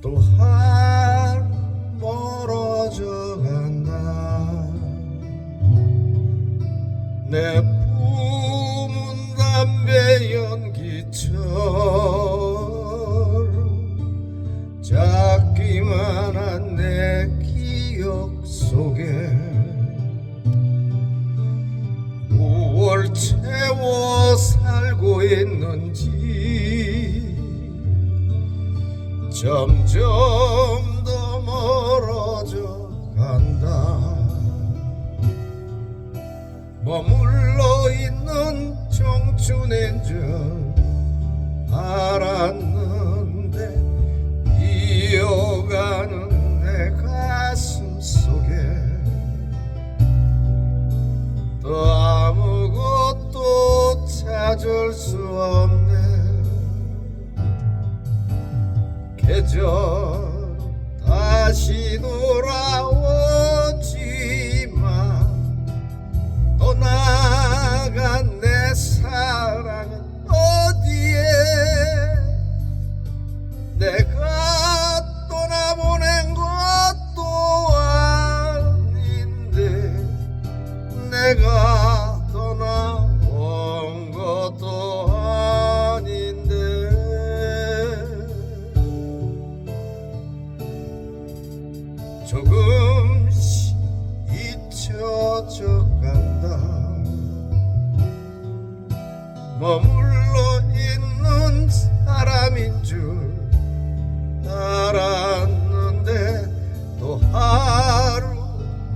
또한 멀어져 간다 내 품은 담배 연기처럼 작기만 한 내 기억 속에 무얼 채워 살고 있는지 점점 더 멀어져 간다. 머물러 있는 청춘인 줄 알았는데 이어가는 내 가슴 속에 또 아무것도 찾을 수 돌 잊혀져 간다. 머물러 있는 사람인 줄 알았는데 또 하루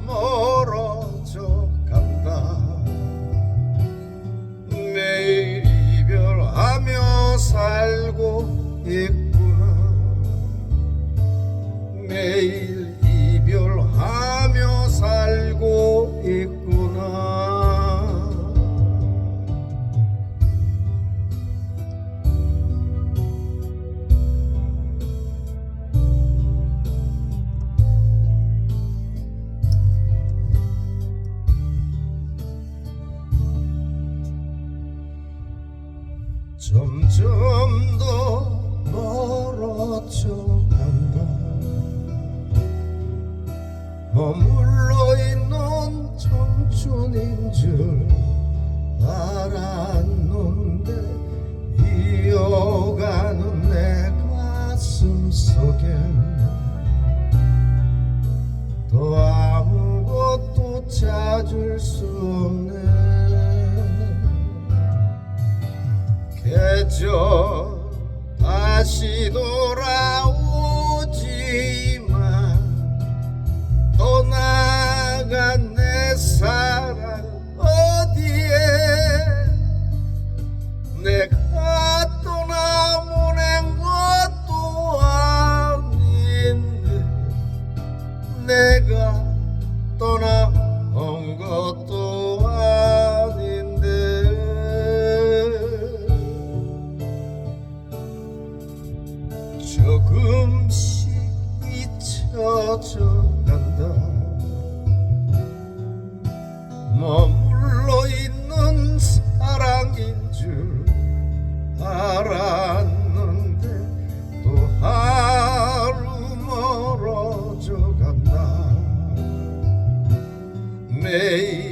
멀어져 간다. 매일 이별하며 살고 있구 점점 더 멀어져 간다. 머물러 있는 청춘인 줄 알았는데 이어가는 내 가슴 속엔 또 아무것도 찾을 수 없네 내가 떠나온 것도 아닌데. 조금씩 잊혀져 hey.